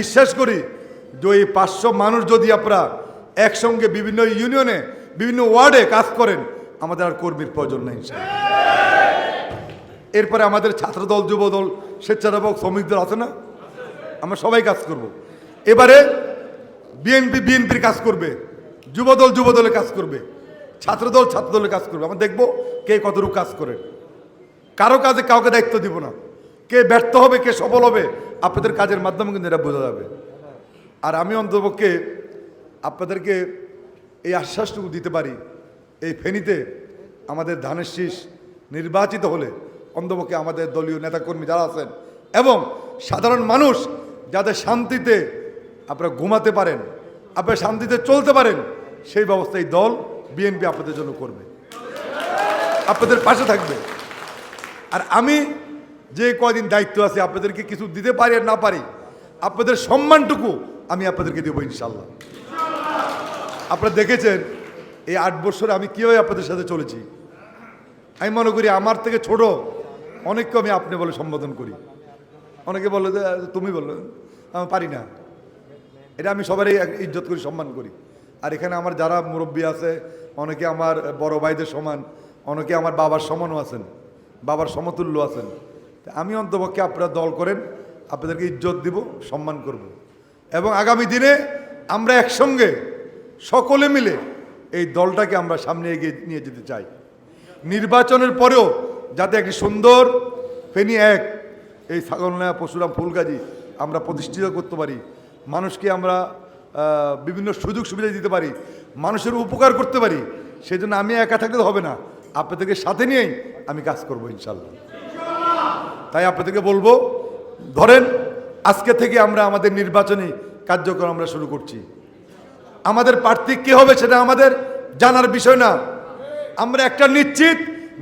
বিশ্বাস করি, যে এই পাঁচশো মানুষ যদি আপনারা একসঙ্গে বিভিন্ন ইউনিয়নে, বিভিন্ন ওয়ার্ডে কাজ করেন, আমাদের আর কর্মীর প্রয়োজন নেই। এরপরে আমাদের ছাত্রদল, যুবদল, স্বেচ্ছাসেবক, শ্রমিকদের আছে না আমরা সবাই কাজ করব। এবারে বিএনপি, বিএনপির কাজ করবে, যুবদল, যুবদলের কাজ করবে, ছাত্রদল, ছাত্রদলের কাজ করবে আমরা দেখব কে কতটুকু কাজ করে কারও কাজে কাউকে দায়িত্ব দিব না কে ব্যর্থ হবে, কে সফল হবে, আপনাদের কাজের মাধ্যমে কিন্তু এটা বোঝা যাবে। আর আমি অন্তপক্ষে আপনাদেরকে এই আশ্বাসটুকু দিতে পারি, এই ফেনীতে আমাদের ধানের শীষ নির্বাচিত হলে অন্তপক্ষে আমাদের দলীয় নেতাকর্মী যারা আছেন এবং সাধারণ মানুষ যাদের শান্তিতে আপনারা ঘুমাতে পারেন, আপনারা শান্তিতে চলতে পারেন, সেই ব্যবস্থা এই দল বিএনপি আপনাদের জন্য করবে। আপনাদের পাশে থাকবে। আর আমি যে কয়দিন দায়িত্ব আছে, আপনাদেরকে কিছু দিতে পারি আর না পারি, আপনাদের সম্মানটুকু আমি আপনাদেরকে দেবো ইনশাল্লাহ আপনারা দেখেছেন, এই আট বছরে আমি কীভাবে আপনাদের সাথে চলেছি? আমি মনে করি আমার থেকে ছোট অনেককে আমি আপনি বলে সম্বোধন করি। অনেকে বলে যে তুমি বলল আমি পারি না। এটা আমি সবারই ইজ্জত করি, সম্মান করি। আর এখানে আমার যারা মুরব্বী আছে, অনেকে আমার বড় ভাইদের সমান, অনেকে আমার বাবার সমানও আছেন, বাবার সমতুল্য আছেন। আমি অন্তপক্ষে আপনারা দল করেন, আপনাদেরকে ইজ্জত দিব, সম্মান করব। এবং আগামী দিনে আমরা একসঙ্গে সকলে মিলে এই দলটাকে আমরা সামনে এগিয়ে নিয়ে যেতে চাই। নির্বাচনের পরেও যাতে একটি সুন্দর ফেনী এক, এই ছাগলনা পশুরাম ফুলগাজি আমরা প্রতিষ্ঠিত করতে পারি, মানুষকে আমরা বিভিন্ন সুযোগ সুবিধা দিতে পারি, মানুষের উপকার করতে পারি সেই জন্য আমি একা থাকলে হবে না। আপনাদেরকে সাথে নিয়েই আমি কাজ করব ইনশাল্লাহ। তাই আপনাদেরকে বলব, ধরেন আজকে থেকে আমরা আমাদের নির্বাচনী কার্যক্রম আমরা শুরু করছি। আমাদের প্রার্থী কে হবে সেটা আমাদের জানার বিষয় না। আমরা একটা নিশ্চিত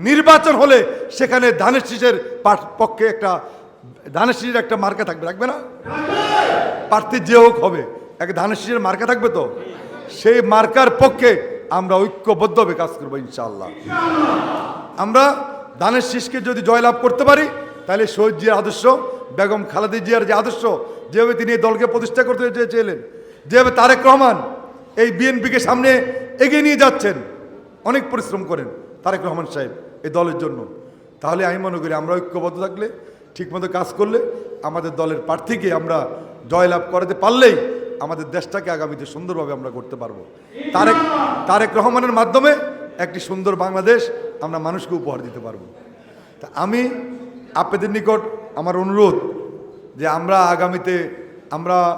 নির্বাচন হলে সেখানে ধানের শীষের পক্ষে একটা ধানের শীষের একটা মার্কা থাকবে, রাখবে না? প্রার্থী যে হোক হবে। এক ধানের শীষের মার্কা থাকবে তো? সেই মার্কার পক্ষে আমরা ঐক্যবদ্ধভাবে কাজ করব ইনশাআল্লাহ। আমরা ধানের শীষকে যদি জয়লাভ করতে পারি তাহলে শহীদ জিয়ার আদর্শ, বেগম খালেদা জিয়ার যে আদর্শ, যেভাবে তিনি এই দলকে প্রতিষ্ঠা করতে চেয়েছিলেন, যেভাবে তারেক রহমান এই বিএনপিকে সামনে এগিয়ে নিয়ে যাচ্ছেন, অনেক পরিশ্রম করেন তারেক রহমান সাহেব এই দলের জন্য। তাহলে আমি মনে করি আমরা ঐক্যবদ্ধ থাকলে, ঠিকমতো কাজ করলে আমাদের দলের প্রার্থীকে আমরা জয়লাভ করাতে পারলেই আমাদের দেশটাকে আগামীতে সুন্দরভাবে আমরা করতে পারব। তারেক তারেক রহমানের মাধ্যমে একটি সুন্দর বাংলাদেশ আমরা মানুষকে উপহার দিতে পারব। তা আমি আপনাদের নিকট আমার অনুরোধ যে আমরা আগামীতে আমরা